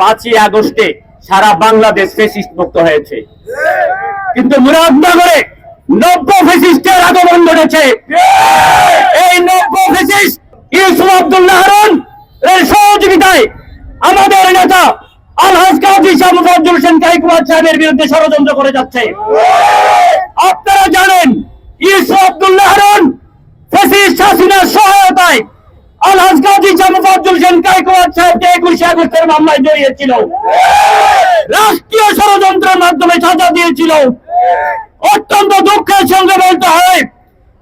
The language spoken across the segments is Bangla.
পাঁচই আগস্টে সারা বাংলাদেশ ফেসিস্ট মুক্ত হয়েছে। কিন্তু মুরাদনগরে নব্য ফেসিস্টের আগমন ঘটেছে। এই নব্য ফেসিস্ট ইউসুফ আব্দুল্লাহ হারুন এর সহযোগিতায় আমাদের নেতা আলহাজ কাজী শাহ মুফাজ্জল হোসেন কাইকুমার সাহেবের বিরুদ্ধে ষড়যন্ত্র করে যাচ্ছে। আপনারা জানেন ইউসুফ আব্দুল্লাহ হারুন আলহাজ কাজী শাহ মুফাজ্জল হোসেন একুশে আগস্টের মামলায় জড়িয়েছিল। রাষ্ট্রীয় ষড়যন্ত্রের মাধ্যমে সাজা দিয়েছিল। অত্যন্ত দুঃখের সঙ্গে বলতে হয়,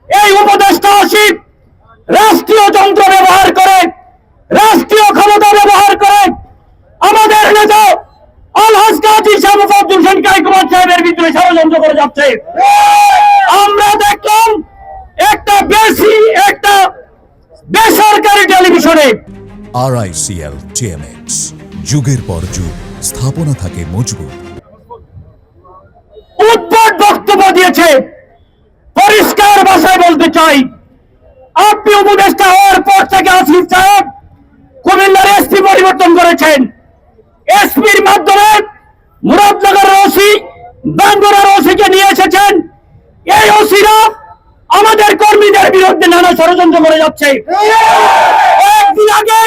এই উপদেষ্টা আসিফ রাষ্ট্রীয় যন্ত্র ব্যবহার করে, রাষ্ট্রীয় ক্ষমতা ব্যবহার করে আমাদের নেতা আলহাজ কাজী শাহ মুফাজ্জল হোসেন কাইকুমার সাহেবের ভিতরে ষড়যন্ত্র করে যাচ্ছে আমরা দেখলাম একটা বেশি একটা টেলিভিশনে আরআইসিএল টিএমএক্স যুগের পর যুগ স্থাপনা থাকে মজবুত। উদ্ভট বক্তব্য দিয়েছে। পরিষ্কার ভাষায় বলতে চাই আপনি উপদেষ্টা হওয়ার পর থেকে আসিফ সাহেব কুমিল্লার এসপি পরিবর্তন করেছেন। এসপির মাধ্যমে মুরাদনগর ওসি বাঙ্গুরার ওসিকে নিয়ে এসেছেন। এই ওসিরা আমাদের কর্মীদের বিরুদ্ধে নানা ষড়যন্ত্র করে যাচ্ছে। আগে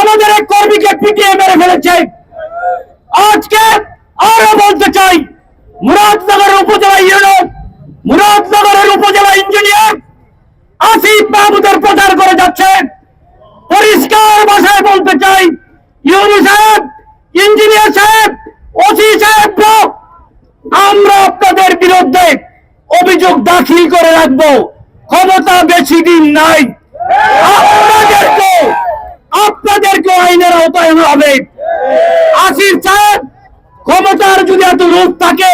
আমাদের এক কর্মীকে পিটিয়ে মেরে ফেলেছে। আজকে আরও বলতে চাই, মুরাদনগরের উপজেলা ইউনিয়ন, মুরাদনগরের উপজেলা ইঞ্জিনিয়ার আসিফ মাহমুদের প্রচার করে যাচ্ছে। পরিষ্কার ভাষায় বলতে চাই, ইউনি সাহেব, ইঞ্জিনিয়ার সাহেব, ওসি সাহেব আমরা আপনাদের বিরুদ্ধে অভিযোগ দাখিল করে রাখব। ক্ষমতা বেশি দিন নাই। আনা হবে। আসিফ সাহেব, ক্ষমতার যদি এত রূপ থাকে,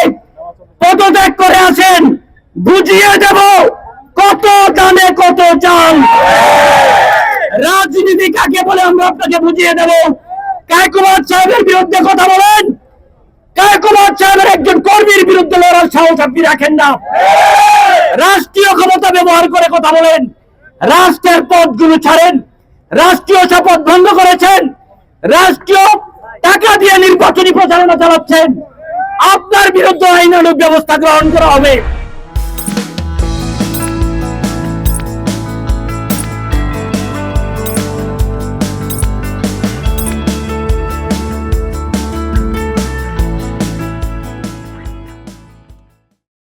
পদত্যাগ করে আসেন, বুঝিয়ে দেব কত দানে কত চাল রাজনীতি কাকে বলে আমরা আপনাকে বুঝিয়ে দেব? কায়কুমার সাহেবের বিরুদ্ধে কথা বলেন। কায়কুমার সাহেবের একজন কর্মীর বিরুদ্ধে লড়ার সাহস আপনি রাখেন না। রাষ্ট্রীয় ক্ষমতা ব্যবহার করে কথা বলেন। রাষ্ট্রের পদগুলো ছাড়েন। রাষ্ট্রীয় শপথ ভঙ্গ করেছেন। রাষ্ট্রীয় টাকা দিয়ে নির্বাচনী প্রচারণা চালাচ্ছেন। আপনার বিরুদ্ধে আইনানুক ব্যবস্থা গ্রহণ করা হবে।